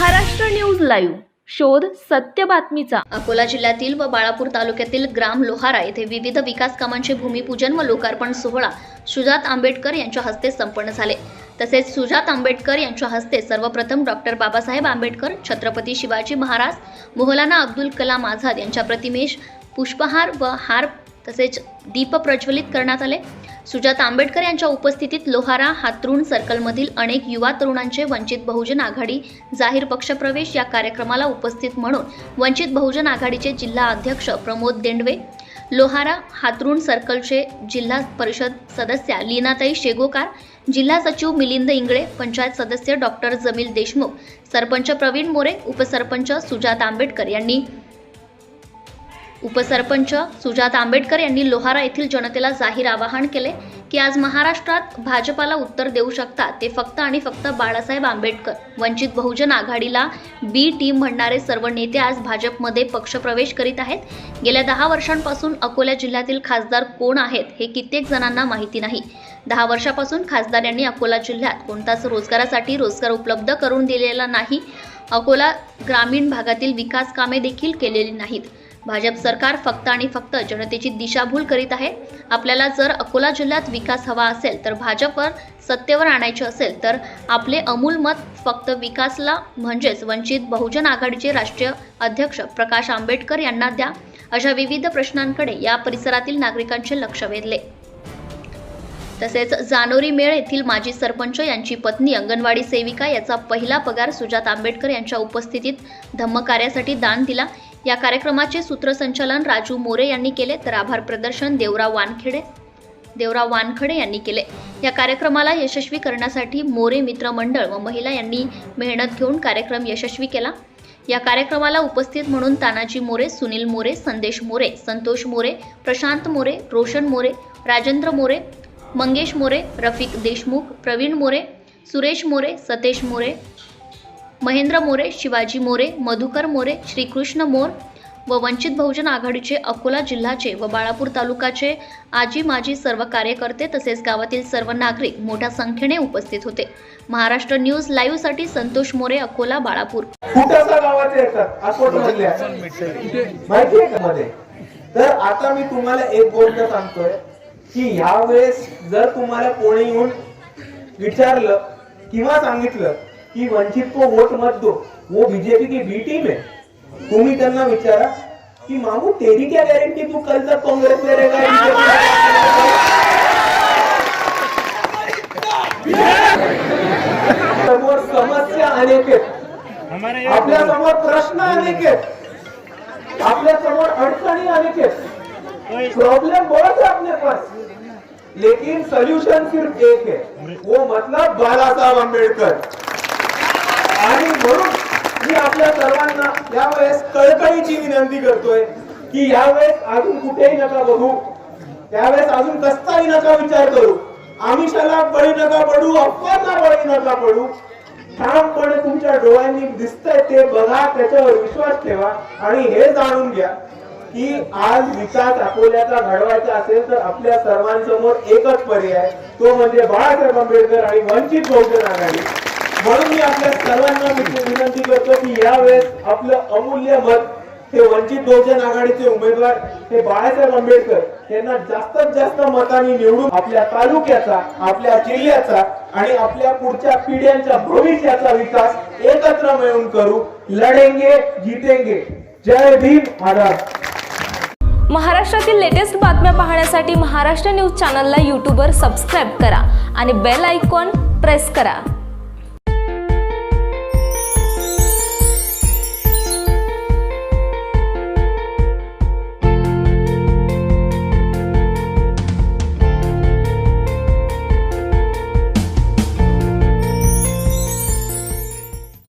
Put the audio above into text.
Maharashtra news live. शोध सत्य बातमीचा. अकोला जिल्ह्यातील व बाळापूर तालुक्यातील ग्राम लोहारा येथे विविध विकास कामांचे भूमिपूजन व लोकार्पण सोहळा सुजात आंबेडकर यांच्या हस्ते संपन्न झाले. तसेच सुजात आंबेडकर यांच्या हस्ते सर्वप्रथम डॉक्टर बाबासाहेब आंबेडकर छत्रपती शिवाजी महाराज मोहलाना अब्दुल कलाम आझाद यांच्या प्रतिमेश पुष्पहार व हार तसेच दीप प्रज्वलित करण्यात आले. सुजात आंबेडकर यांच्या उपस्थितीत लोहारा हातरुण सर्कलमधील अनेक युवा तरुणांचे वंचित बहुजन आघाडी जाहीर पक्षप्रवेश या कार्यक्रमाला उपस्थित म्हणून वंचित बहुजन आघाडीचे जिल्हा अध्यक्ष प्रमोद देंडवे लोहारा हातरुण सर्कलचे जिल्हा परिषद सदस्या लीनाताई शेगोकार जिल्हा सचिव मिलिंद इंगळे पंचायत सदस्य डॉक्टर जमील देशमुख सरपंच प्रवीण मोरे उपसरपंच सुजात आंबेडकर यांनी उपसरपंच सुजात आंबेडकर यांनी लोहारा येथील जनतेला जाहीर आवाहन केले की आज महाराष्ट्रात भाजपाला उत्तर देऊ शकतात ते फक्त आणि फक्त बाळासाहेब आंबेडकर. वंचित बहुजन आघाडीला बी टीम म्हणणारे सर्व नेते आज भाजपमध्ये पक्षप्रवेश करीत आहेत. गेल्या दहा वर्षांपासून अकोला जिल्ह्यातील खासदार कोण आहेत हे कित्येक जणांना माहिती नाही. दहा वर्षापासून खासदार यांनी अकोला जिल्ह्यात कोणताच रोजगारासाठी रोजगार उपलब्ध करून दिलेला नाही. अकोला ग्रामीण भागातील विकास कामे देखील केलेली नाहीत. भाजप सरकार फक्त आणि फक्त जनतेची दिशाभूल करीत आहे. आपल्याला जर अकोला जिल्ह्यात विकास हवा असेल तर भाजपवर सत्तेवर आणायचे असेल तर आपले अमूल मत फक्त विकासला म्हणजेच वंचित बहुजन आघाडीचे राष्ट्रीय अध्यक्ष प्रकाश आंबेडकर यांना द्या अशा विविध प्रश्नांकडे या परिसरातील नागरिकांचे लक्ष वेधले. तसेच जानोरी मेळ येथील माजी सरपंच यांची पत्नी अंगणवाडी सेविका याचा पहिला पगार सुजात आंबेडकर यांच्या उपस्थितीत धम्मकार्यासाठी दान दिला. या कार्यक्रमाचे सूत्रसंचालन राजू मोरे यांनी केले. तर आभार प्रदर्शन देवराव वानखेडे. देवराव वानखडे यांनी केले. या कार्यक्रमाला यशस्वी करण्यासाठी मोरे मित्र मंडळ व महिला यांनी मेहनत घेऊन कार्यक्रम यशस्वी केला. या कार्यक्रमाला उपस्थित म्हणून तानाजी मोरे सुनील मोरे संदेश मोरे संतोष मोरे प्रशांत मोरे रोशन मोरे राजेंद्र मोरे मंगेश मोरे रफिक देशमुख प्रवीण मोरे सुरेश मोरे सतेश मोरे महेंद्र मोरे शिवाजी मोरे मधुकर मोरे श्रीकृष्ण मोर व वंचित बहुजन आघाडीचे अकोला जिल्ह्याचे व बाळापूर तालुक्याचे आजी माजी सर्व कार्यकर्ते तसेच गावातील सर्व नागरिक मोठ्या संख्येने उपस्थित होते. महाराष्ट्र न्यूज लाईव्हसाठी संतोष मोरे अकोला बाळापूर. तर आता मी तुम्हाला एक गोष्ट सांगतोय की यावेळेस जर तुम्हाला कोणी येऊन विचारलं किंवा सांगितलं कि वंचित को वोट मत दो। वो बीजेपी की बी टीम है। तुम्ही त्यांना विचारा कि मामू तेरी क्या गारंटी तू कल तक कांग्रेस में रहेगा? समोर समस्या अनेक आहेत आपल्यासमोर प्रश्न अनेक आहेत आपल्यासमोर अडचणी अनेक आहेत प्रॉब्लम बहुत है अपने पास। लेकिन सोल्यूशन सिर्फ एक है वो मतलब बाळासाहेब आंबेडकर। आणि म्हणून मी आपल्या सर्वांना यावेळेस कळकळीची विनंती करतोय की यावेळेस अजून कुठेही नका बघू. त्यावेळेस अजून कसताही नका विचार करू. आमिषाला बळी नका पडू अफवांना बळी नका पडू. ठामपणे तुमच्या डोळ्यांनी दिसतंय ते बघा त्याच्यावर विश्वास ठेवा. आणि हे जाणून घ्या की आज विकास अकोल्याचा घडवायचा असेल तर आपल्या सर्वांसमोर एकच पर्याय तो म्हणजे बाळासाहेब आंबेडकर आणि वंचित बहुजन आघाडी. म्हणून मी आपल्या सर्वांना विनंती करतो की यावेळेस आपलं अमूल्य मत हे वंचित बहुजन आघाडीचे उमेदवार हे बाळासाहेब आंबेडकर यांना जास्तीत जास्त मतांनी निवडून आपल्या तालुक्याचा आपल्या जिल्ह्याचा आणि आपल्या पुढच्या पिढ्यांच्या भविष्याचा विकास एकत्र मिळून करू. लढेंगे जितेंगे. जय भीम महाराज. महाराष्ट्रातील लेटेस्ट बातम्या पाहण्यासाठी महाराष्ट्र न्यूज चॅनलला यूट्यूबवर सबस्क्राईब करा आणि बेल आयकॉन प्रेस करा.